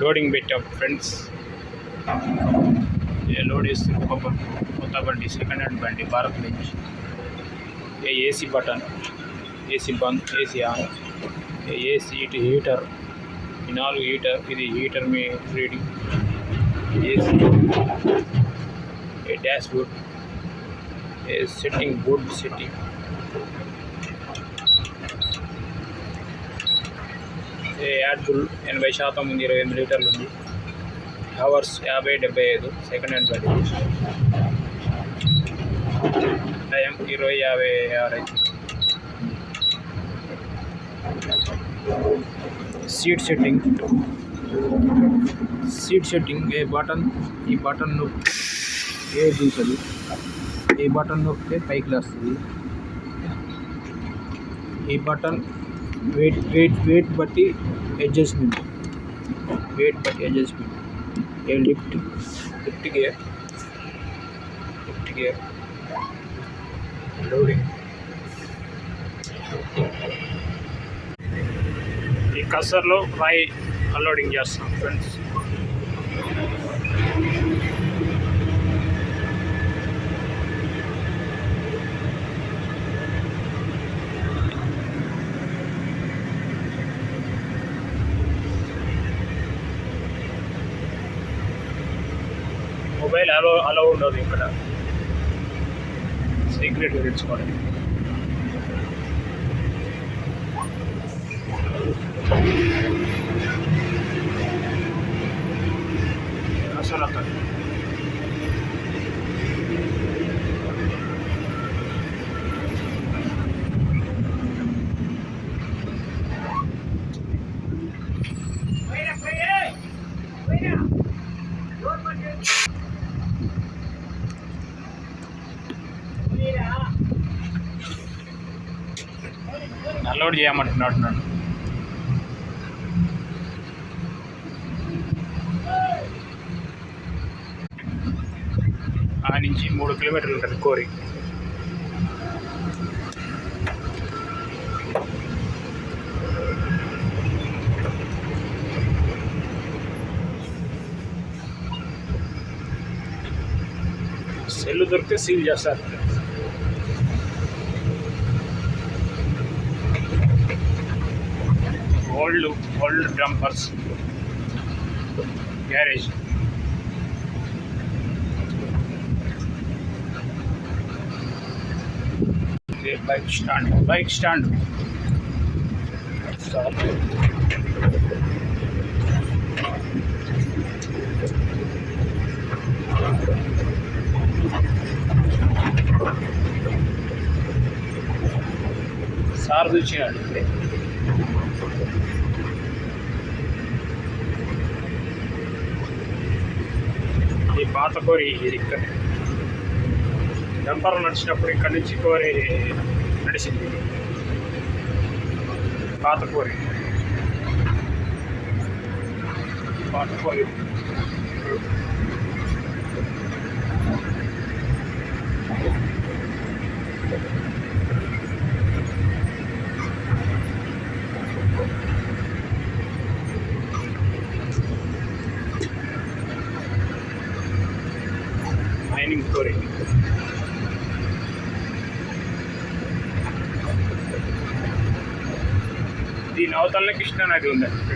Loading పెట్టాం friends ఏ load చేస్తుంది ఒక బ- కొత్త బండి సెకండ్ హ్యాండ్ బండి భారత్ నుంచి ఏ AC button AC bandh AC on a AC ఇటు హీటర్ ఈ నాలుగు హీటర్ ఇది హీటర్ మీ రీడింగ్ ఏసీ ఏ డాష్ బోర్డ్ ఏ సెట్టింగ్ బోర్డ్ సెట్టింగ్ ఏ యాడ్బుల్ ఎనభై శాతం ఉంది ఇరవై ఎనిమిది లీటర్లు ఉంది. హవర్స్ యాభై డెబ్బై ఐదు సెకండ్ హ్యాండ్ బండి టైం ఇరవై యాభై ఆరు అవుతుంది సీట్ సెట్టింగ్ సీట్ సెట్టింగ్ ఏ బటన్ ఈ బటన్ నొక్కి ఏ చూసదు ఈ బటన్ నొక్కితే పైకి లేస్తుంది ఈ బటన్ వెయిట్ వెయిట్ వెయిట్ బట్టి అడ్జస్ట్మెంట్ వెయిట్ బట్టి అడ్జస్ట్మెంట్ ఏ lift lift gear lift gear loading ఈ కసర్లో రాయి అన్లోడింగ్ చేస్తాం ఫ్రెండ్స్ మొబైల్ అలో అలో ఉండదు ఇక్కడ. సీక్రెట్ తెచ్చుకోండి అసలు అక్కడ డౌన్లోడ్ చేయమంటున్నాడు నన్ను. ఆ నుంచి మూడు కిలోమీటర్లు ఉంటుంది కోరి. సెల్ దొరికితే సీల్ చేస్తారు. ఓల్డ్ ఓల్డ్ డంపర్స్ గ్యారేజ్ ఇది bike stand bike stand sir చూసినాడు పాత కోరి ఇక్కడ. డంపర్ నడిచినప్పుడు ఇక్కడ నుంచి కోరి నడిచింది. పాత కోరి. పాత కోరి. మైనింగ్ కోరి దీని అవతలనే కృష్ణా నది ఉందండి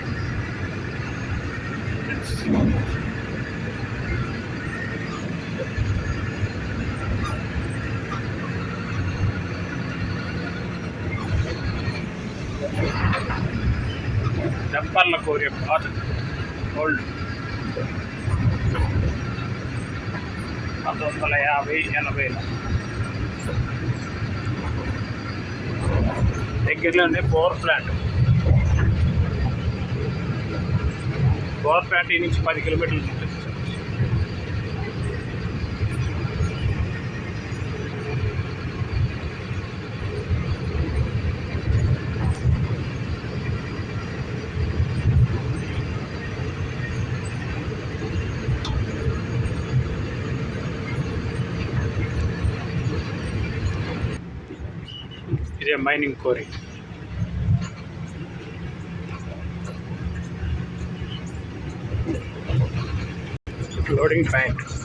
డంపర్ల కోరి పాత ఓల్డ్ పంతొమ్మిది వందల యాభై ఎనభైలో దగ్గరలోనే పవర్ ప్లాంట్. పవర్ ప్లాంట్ ఈ నుంచి పది కిలోమీటర్లు ఉంటుంది. જે માઇનિંગ કોરી લોડિંગ પેન્ટ